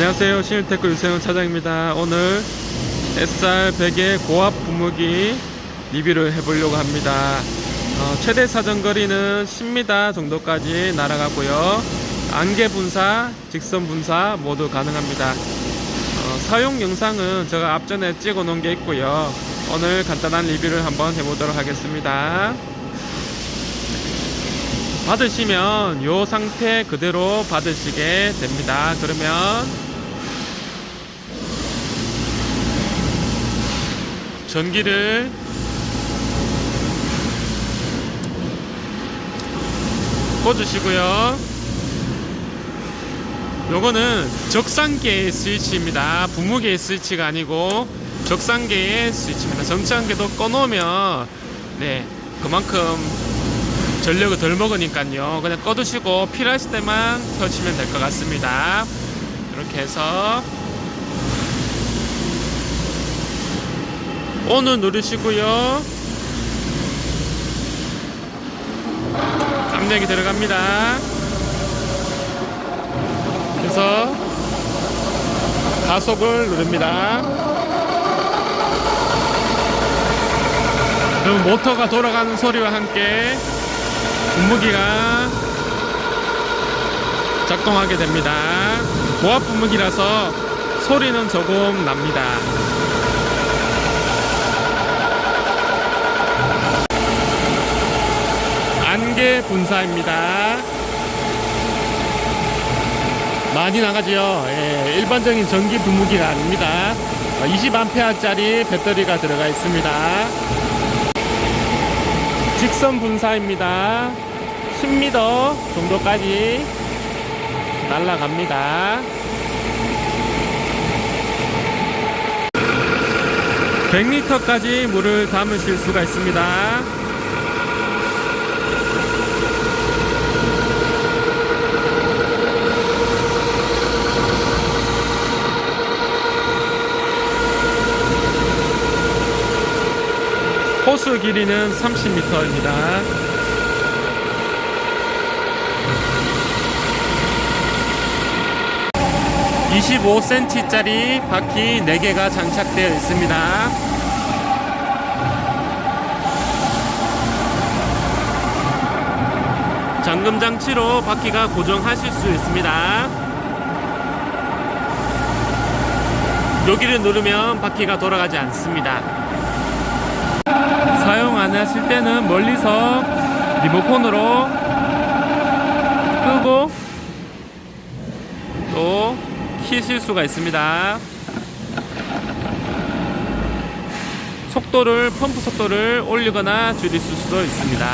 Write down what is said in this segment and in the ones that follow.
안녕하세요. 신일테크 유세훈 차장입니다. 오늘 SR 100의 고압 분무기 리뷰를 해보려고 합니다. 어, 최대 사정거리는 10m 정도까지 날아가고요. 안개 분사, 직선 분사 모두 가능합니다. 어, 사용 영상은 제가 앞전에 찍어 놓은 게 있고요. 오늘 간단한 리뷰를 한번 해보도록 하겠습니다. 받으시면 이 상태 그대로 받으시게 됩니다. 그러면 전기를 꽂으시고요. 요거는 적상계의 스위치입니다. 분무계의 스위치가 아니고 적상계의 스위치입니다. 정지한계도 꺼놓으면 네 그만큼 전력을 덜 먹으니까요. 그냥 꺼두시고 필요하실 때만 켜시면 될 것 같습니다. 이렇게 해서 ON 누르시고요. 깜짝이 들어갑니다. 그래서 가속을 누릅니다. 그럼 모터가 돌아가는 소리와 함께 분무기가 작동하게 됩니다. 고압 분무기라서 소리는 조금 납니다. 분사입니다. 많이 나가지요. 예, 일반적인 전기 분무기가 아닙니다. 20A짜리 배터리가 들어가 있습니다. 직선 분사입니다. 10m 정도까지 날아갑니다. 100리터까지 물을 담으실 수가 있습니다. 호수 길이는 30m입니다. (25cm짜리) 바퀴 4개가 장착되어 있습니다. 잠금 장치로 바퀴가 고정하실 수 있습니다. 여기를 누르면 바퀴가 돌아가지 않습니다. 사용 안 하실 때는 멀리서 리모컨으로 끄고 또 키실 수가 있습니다. 속도를 펌프 속도를 올리거나 줄일 수도 있습니다.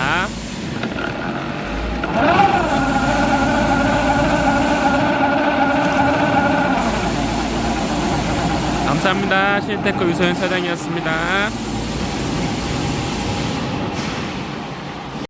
감사합니다. 신테크 유소연 사장이었습니다.